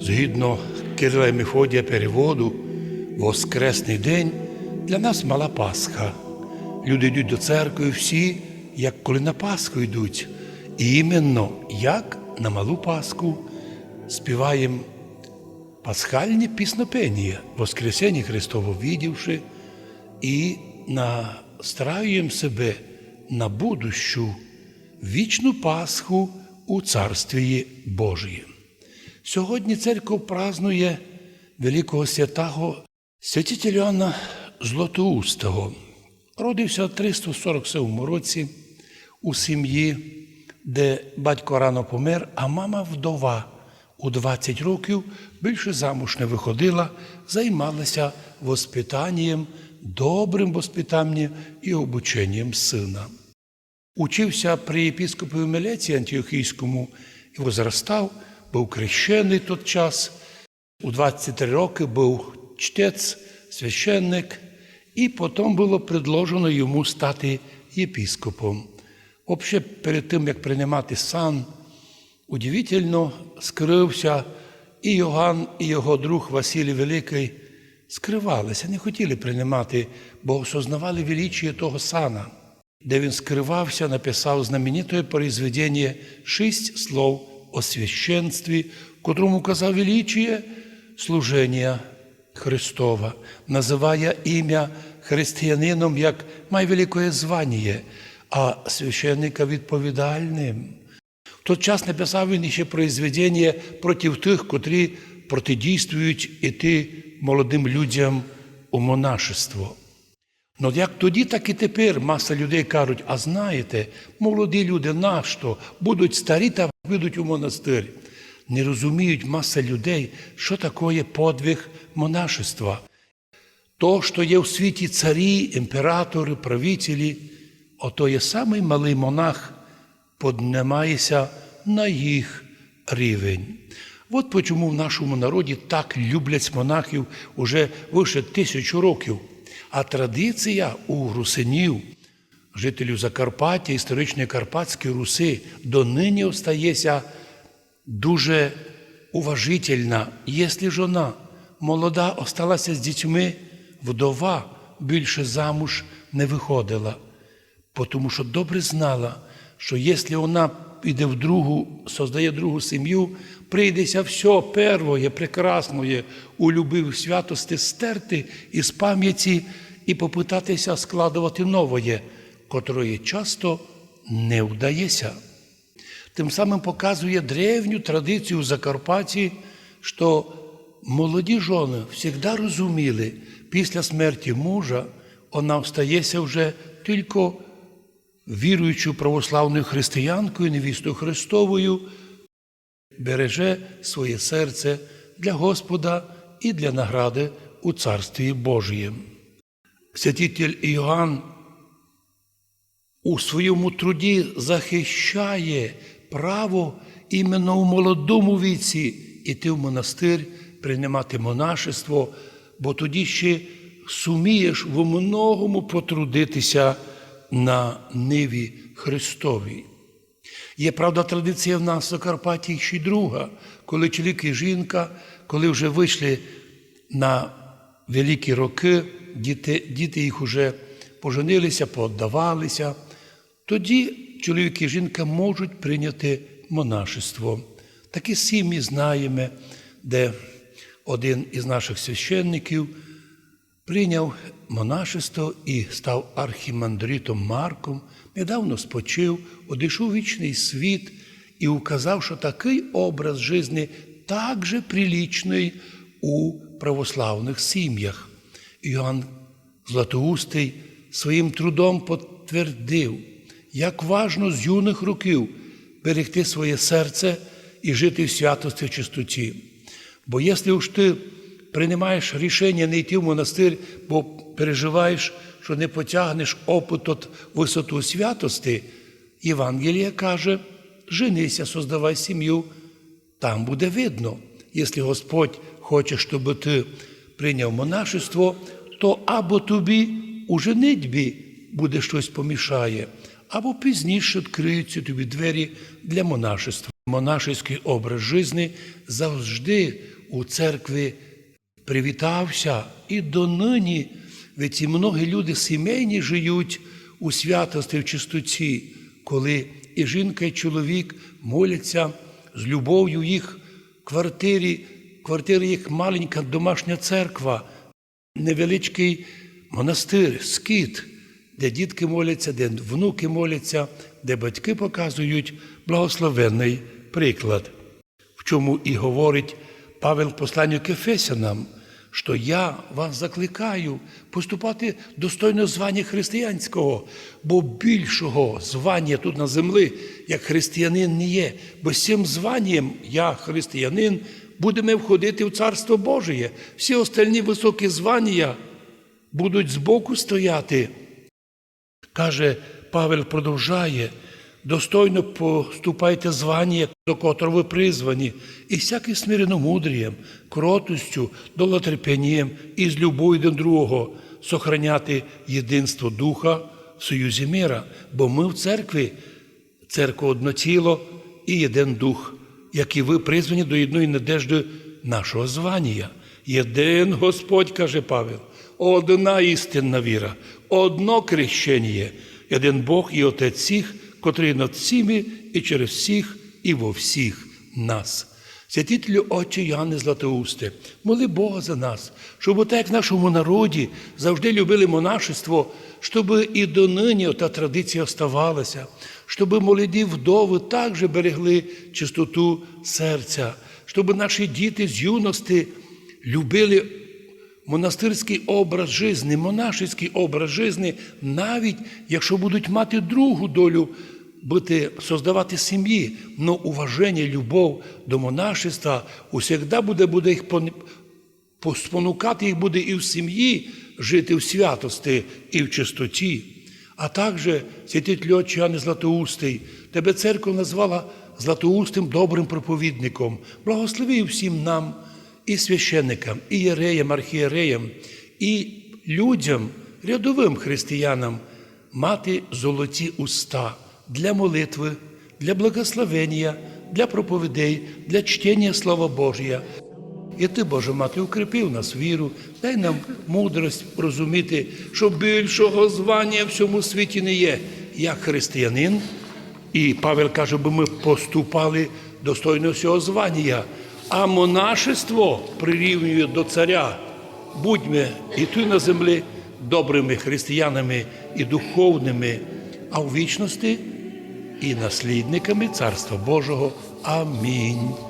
Згідно Кирила і Мефодія переводу, Воскресний день для нас мала Пасха. Люди йдуть до церкви всі, як коли на Пасху йдуть. І іменно як на малу Пасху співаємо пасхальні піснопенія, Воскресення Христово видівши, і настраюємо себе на будущу вічну Пасху у Царстві Божіє. Сьогодні церква празнує великого святого святителя Іоанна Златоустого. Родився в 347 році у сім'ї, де батько рано помер, а мама вдова у 20 років більше замуж не виходила, займалася воспитанням, добрим воспитанням і обученням сина. Учився при єпіскопові Мелеці Антіохійському і возростав, був крещений тот час. У 23 роки був чтець, священник, і потім було предложено йому стати єпіскопом. Взагалі, перед тим, як приймати сан, удивительно скрився і Йоганн, і його друг Василій Великий скривалися, не хотіли приймати, бо осознавали величіє того сана де він скривався, написав знаменитое произведення «Шість слов о священстві, котрому казав величіє служення Христова, називає ім'я християнином як найвеликое звання, а священника відповідальним. В той час написав він ще произведення проти тих, котрі протидійствують іти молодим людям у монашество. Ну як тоді, так і тепер маса людей кажуть, а знаєте, молоді люди нащо будуть старі та підуть у монастир. Не розуміють маса людей, що таке подвиг монашества. То, що є в світі царі, імператори, правителі, ото є самий малий монах, піднімається на їх рівень. От чому в нашому народі так люблять монахів уже вище тисячу років. А традиція у русинів, жителів Закарпаття, історичної Карпатської Руси, донині остається дуже уважительна. Якщо жона молода осталася з дітьми, вдова більше замуж не виходила, тому що добре знала, що якщо вона піде в другу, создає другу сім'ю, прийдеться все первое, прекрасное у любив святости стерти із пам'яті і попитатися складувати новое, котрої часто не вдається. Тим самим показує древню традицію в Закарпатті, що молоді жони завжди розуміли, після смерті мужа вона встається вже тільки віруючою православною християнкою, невістою Христовою, береже своє серце для Господа і для награди у Царстві Божієм. Святитель Іоанн у своєму труді захищає право іменно у молодому віці іти в монастир, приймати монашество, бо тоді ще сумієш в многому потрудитися на ниві Христовій. Є правда традиція в нас в Закарпатті ще й друга, коли чоловік і жінка, коли вже вийшли на великі роки, діти, діти їх вже поженилися, пооддавалися, тоді чоловік і жінка можуть прийняти монашество. Такі сім'ї знаємо, де один із наших священників прийняв монашество і став архімандритом Марком, недавно спочив, одійшов вічний світ і указав, що такий образ житті також прилічний у православних сім'ях. Іоанн Златоустий своїм трудом підтвердив, як важно з юних років берегти своє серце і жити в святості в чистоті. Бо якщо уж ти приймаєш рішення не йти в монастир, бо переживаєш, що не потягнеш опит от висоту святості, Євангелія каже, женися, создавай сім'ю, там буде видно. Якщо Господь хоче, щоб ти прийняв монашество, то або тобі у женитьбі буде щось помішає, або пізніше відкриються тобі двері для монашества. Монашеський образ житті завжди у церкві привітався і донині, ведь і многі люди сімейні живуть у святості в чистоті, коли і жінка, і чоловік моляться з любов'ю їх квартирі, квартира їх маленька домашня церква, невеличкий монастир, скит, де дітки моляться, де внуки моляться, де батьки показують благословенний приклад. В чому і говорить Павел в посланню к Ефесянам, що я вас закликаю поступати достойно звання християнського, бо більшого звання тут на землі, як християнин, не є. Бо з цим званням я, християнин, будемо входити в Царство Божє. Всі остальні високі звання будуть збоку стояти. Каже, Павел продовжає, достойно поступайте звання, до котрого ви призвані, і всяким смиренномудрієм, кротостю, долотерпінням і з любов'ю до другого сохраняти єдинство Духа в союзі мира, бо ми в церкві, церква одно тіло і єдин дух, як і ви призвані до єдної надежди нашого звання. Єдин Господь, каже Павел, одна істинна віра, одно крещення, один Бог і Отець всіх, котрий над всіми і через всіх, і во всіх нас. Святителю Отче Яни Златоусте, моли Бога за нас, щоб як в нашому народі завжди любили монашество, щоб і донині та традиція оставалася, щоб молоді вдови також берегли чистоту серця, щоб наші діти з юності любили монастирський образ житті, монашеський образ житті, навіть якщо будуть мати другу долю, бути, создавати сім'ї, но уваження, любов до монашества усегда буде, буде їх спонукати їх буде і в сім'ї жити в святості і в чистоті. А також святитель Отче Яни Златоустий, тебе церква назвала Златоустим добрим проповідником. Благослови всім нам, і священникам, і єреям, архієреям, і людям, рядовим християнам, мати золоті уста для молитви, для благословення, для проповідей, для чтення Слова Божия. І ти, Боже Мати, укріпив нас віру, дай нам мудрость розуміти, що більшого звання в цьому світі не є, як християнин. І Павел каже, бо ми поступали достойно всього звання, а монашество прирівнює до царя. Будьмо і тут на землі добрими християнами і духовними, а у вічності і наслідниками Царства Божого. Амінь.